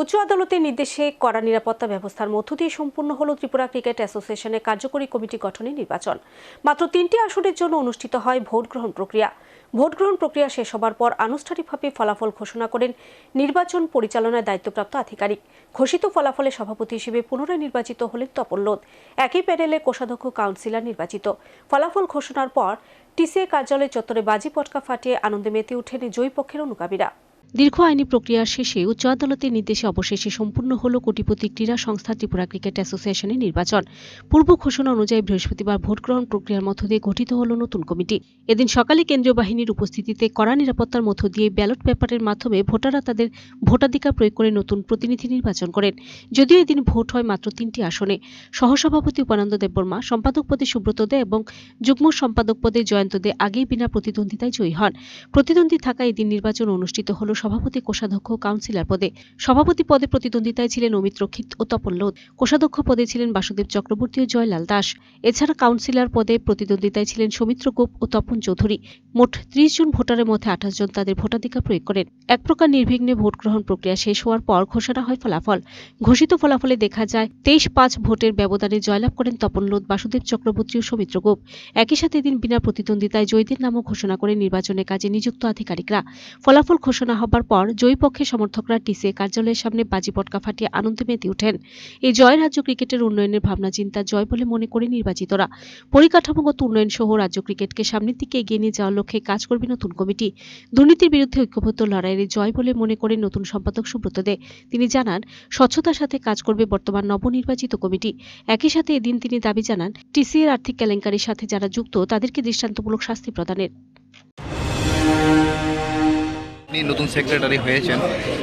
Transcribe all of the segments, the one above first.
উচ্চ আদালতের নির্দেশে কড়া নিরাপত্তা ব্যবস্থার মধ্য দিয়ে সম্পূর্ণ হল ত্রিপুরা ক্রিকেট অ্যাসোসিয়েশনের কার্যকরী কমিটি গঠনের নির্বাচন। মাত্র তিনটি আসনের জন্য অনুষ্ঠিত হয় ভোট গ্রহণ প্রক্রিয়া। ভোট গ্রহণ প্রক্রিয়া শেষ হবার পর আনুষ্ঠানিকভাবে ফলাফল ঘোষণা করেন নির্বাচন পরিচালনায় দায়িত্বপ্রাপ্ত আধিকারিক। ঘোষিত ফলাফলে সভাপতি হিসেবে পুনরায় নির্বাচিত হলেন তপন লোধ। একই প্যানেলে কোষাধ্যক্ষ কাউন্সিলর নির্বাচিত। ফলাফল ঘোষণার পর টিসিএ কার্যালয় চত্বরে বাজি পটকা ফাটিয়ে আনন্দে মেতে ওঠেন জয়ী পক্ষের অনুগামীরা। দীর্ঘ আইনি প্রক্রিয়ার শেষে উচ্চ আদালতের নির্দেশে অবশেষে সম্পূর্ণ হল কোটিপতি ক্রীড়া সংস্থা ত্রিপুরা ক্রিকেট অ্যাসোসিয়েশনের নির্বাচন। পূর্ব ঘোষণা অনুযায়ী বৃহস্পতিবার ভোট গ্রহণ প্রক্রিয়ার মধ্য দিয়ে গঠিত হল নতুন কমিটি। এদিন সকালে কেন্দ্রীয় বাহিনীর উপস্থিতিতে কড়া নিরাপত্তার মধ্য দিয়ে ব্যালট পেপারের মাধ্যমে ভোটাররা তাদের ভোটাধিকার প্রয়োগ করে নতুন প্রতিনিধি নির্বাচন করেন। যদিও এদিন ভোট হয় মাত্র তিনটি আসনে। সহসভাপতি উপানন্দ দেববর্মা, সম্পাদক পদে সুব্রত দে এবং যুগ্ম সম্পাদক পদে জয়ন্ত দে আগেই বিনা প্রতিদ্বন্দ্বিতায় জয়ী হন। প্রতিদ্বন্দ্বী থাকা এদিন নির্বাচন অনুষ্ঠিত হল সভাপতি কোষাধ্যক্ষ কাউন্সিলর পদে। সভাপতি পদে প্রতিদ্বন্দ্বিতায় ছিলেন অমিত রক্ষিত ও তপন লোধ। কোষাধ্যক্ষ পদে ছিলেন বাসুদেব চক্রবর্তী ও জয়লাল দাস। এছাড়া কাউন্সিলর পদে প্রতিদ্বন্দ্বিতায় ছিলেন সৌমিত্র গোপ ও তপন চৌধুরী। মোট ত্রিশ জন ভোটারের মধ্যে আঠাশ জন তাদের ভোটাধিকার প্রয়োগ করেন। এক প্রকার নির্বিঘ্নে ভোট গ্রহণ প্রক্রিয়া শেষ হওয়ার পর ঘোষণা হয় ফলাফল। ঘোষিত ফলাফলে দেখা যায়, তেইশ পাঁচ ভোটের ব্যবধানে জয়লাভ করেন তপন লোধ, বাসুদেব চক্রবর্তী ও সৌমিত্র গোপ। একই সাথে এদিন বিনা প্রতিদ্বন্দ্বিতায় জয়ীদের নামও ঘোষণা করে নির্বাচনের কাজে নিযুক্ত আধিকারিকরা। ফলাফল ঘোষণা হবার পর জয়ী পক্ষের সমর্থকরা টিসিএ কার্যালয়ের সামনে বাজি পটকা ফাটিয়ে আনন্দে মেতে ওঠেন। এই জয় রাজ্য ক্রিকেটের উন্নয়নের ভাবনা চিন্তা জয় বলে মনে করে নির্বাচিতরা। পরিকাঠামোগত উন্নয়ন সহ রাজ্য ক্রিকেটকে সামনের দিকে এগিয়ে নিয়ে যাওয়ার লক্ষ্যে কাজ করবে নতুন কমিটি। দুর্নীতির বিরুদ্ধে ঐক্যবদ্ধ লড়াইয়ের জয় বলে মনে করেন নতুন সম্পাদক সুব্রত দে। তিনি জানান, স্বচ্ছতার সাথে কাজ করবে বর্তমান নবনির্বাচিত কমিটি। একই সাথে এদিন তিনি দাবি জানান, টিসিএর আর্থিক কেলেঙ্কারির সাথে যারা যুক্ত, তাদেরকে দৃষ্টান্তমূলক শাস্তি প্রদানের। আপনি নতুন সেক্রেটারি হয়েছেন,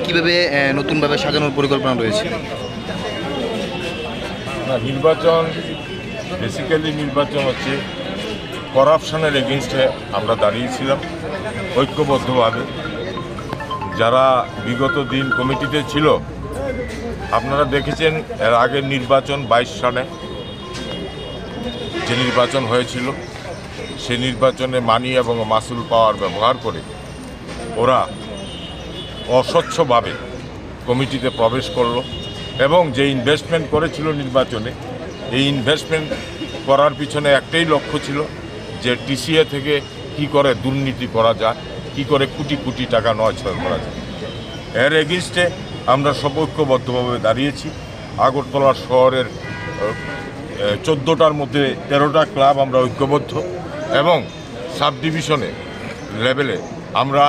কীভাবে নতুনভাবে সাজানোর পরিকল্পনা রয়েছে? নির্বাচন বেসিক্যালি নির্বাচন হচ্ছে করাপশনের এগেনস্টে আমরা দাঁড়িয়েছিলাম ঐক্যবদ্ধভাবে। যারা বিগত দিন কমিটিতে ছিল, আপনারা দেখেছেন এর আগের নির্বাচন বাইশ সালে যে নির্বাচন হয়েছিল, সে নির্বাচনে মানি এবং মাসুল পাওয়ার ব্যবহার করে ওরা অস্বচ্ছভাবে কমিটিতে প্রবেশ করল এবং যে ইনভেস্টমেন্ট করেছিল নির্বাচনে, এই ইনভেস্টমেন্ট করার পিছনে একটাই লক্ষ্য ছিল যে টিসিএ থেকে কি করে দুর্নীতি করা যায়, কি করে কোটি কোটি টাকা নয়ছয় করা যায়। এর এগেনস্টে আমরা সব ঐক্যবদ্ধভাবে দাঁড়িয়েছি। আগরতলা শহরের চোদ্দোটার মধ্যে তেরোটা ক্লাব আমরা ঐক্যবদ্ধ এবং সাব ডিভিশনে লেভেলে আমরা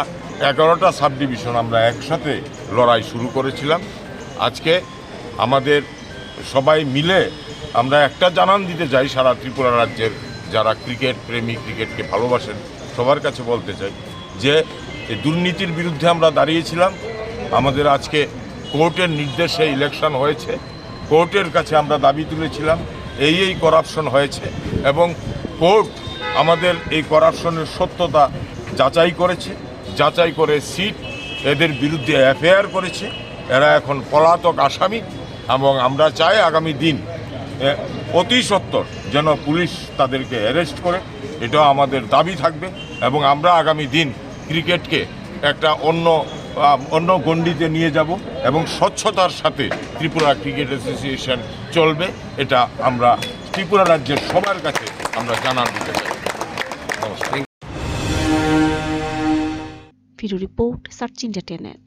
এগারোটা সাব ডিভিশন আমরা একসাথে লড়াই শুরু করেছিলাম। আজকে আমাদের সবাই মিলে আমরা একটা জানান দিতে চাই সারা ত্রিপুরা রাজ্যের যারা ক্রিকেট প্রেমী ক্রিকেটকে ভালোবাসেন, সবার কাছে বলতে চাই যে দুর্নীতির বিরুদ্ধে আমরা দাঁড়িয়েছিলাম। আমাদের আজকে কোর্টের নির্দেশে ইলেকশন হয়েছে, কোর্টের কাছে আমরা দাবি তুলেছিলাম, এই এই করাপশন হয়েছে এবং কোর্ট আমাদের এই করাপশনের সত্যতা যাচাই করেছে। যাচাই করে সিট এদের বিরুদ্ধে এফআইআর করেছে। এরা এখন পলাতক আসামি এবং আমরা চাই আগামী দিন অতি সত্বর যেন পুলিশ তাদেরকে অ্যারেস্ট করে। এটাও আমাদের দাবি থাকবে এবং আমরা আগামী দিন ক্রিকেটকে একটা অন্য অন্য গণ্ডিতে নিয়ে যাব এবং স্বচ্ছতার সাথে ত্রিপুরা ক্রিকেট অ্যাসোসিয়েশন চলবে। এটা আমরা ত্রিপুরা রাজ্যের সবার কাছে আমরা জানান দিতে চাই। নমস্কার। ফিরো রিপোর্ট সার্চ ইন্ডিয়া টেনেল